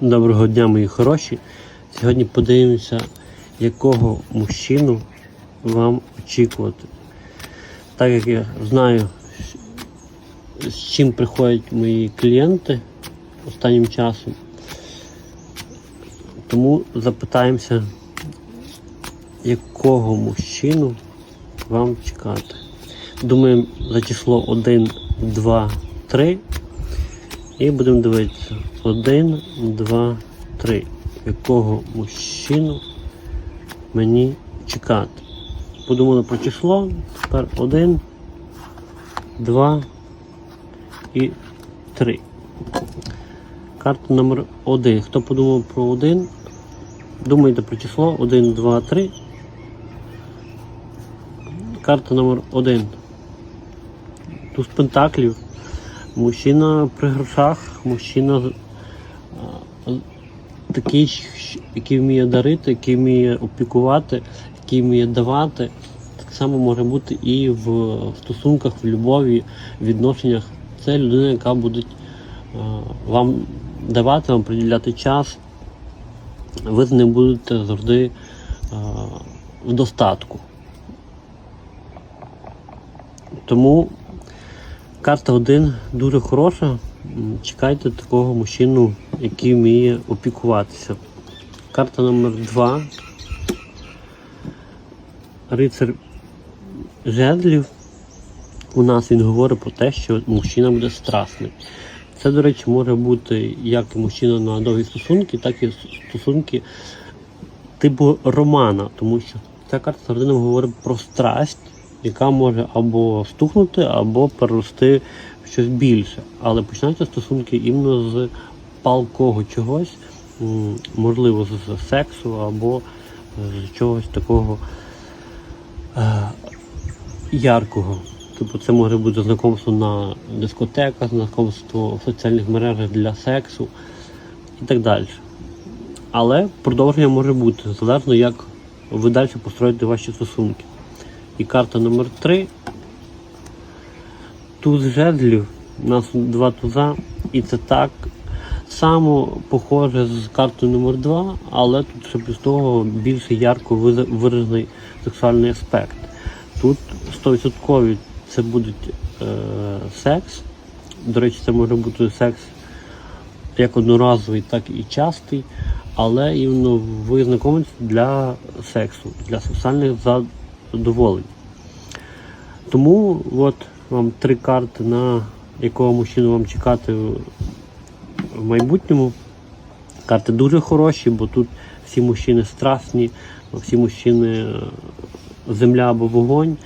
Доброго дня, мої хороші. Сьогодні подивимося, якого мужчину вам очікувати. Так як я знаю, з чим приходять мої клієнти останнім часом, тому запитаємося, якого мужчину вам чекати. Думаємо за число 1, 2, 3. І будемо дивитися. Один, два, три. Якого мужчину мені чекати? Подумали про число. Тепер один, два і три. Карта номер один. Хто подумав про один? Думайте про число. Один, два, три. Карта номер один. Туз пентаклів. Мужчина при грошах, мужчина такий, який вміє дарити, який вміє опікувати, який вміє давати. Так само може бути і в стосунках, в любові, в відношеннях. Це людина, яка буде вам давати, вам приділяти час. Ви з ним будете завжди в достатку. Тому Карта 1 дуже хороша. Чекайте такого мужчину, який вміє опікуватися. Карта номер 2. Рицар жезлів. У нас він говорить про те, що мужчина буде страсний. Це, до речі, може бути як мужчина на довгі стосунки, так і стосунки типу романа, тому що ця карта завжди говорить про страсть, яка може або стухнути, або перерости в щось більше. Але починаються стосунки іменно з палкого чогось, можливо, з сексу або з чогось такого е, яркого. Тобто це може бути знакомство на дискотеках, знакомство в соціальних мережах для сексу і так далі. Але продовження може бути, залежно як ви далі построїте ваші стосунки. І карта номер 3 Туз жезлів. У нас два туза, і це так само похоже з картою номер 2 але тут ще плюс того більш ярко виражений сексуальний аспект. Тут 100% це буде е, секс. До речі, це може бути секс як одноразовий, так і частий, але іменно ви знайомитесь для сексу, для сексуальних задоволень. Тому от вам три карти, на якого мужчину вам чекати в майбутньому. Карти дуже хороші, бо тут всі мужчини страсні, всі мужчини е, земля або вогонь.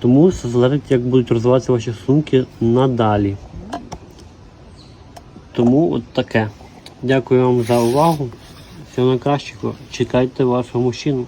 Тому все залежить, як будуть розвиватися ваші стосунки надалі. Тому от таке. Дякую вам за увагу. Всього найкращого. Чекайте вашого мужчину.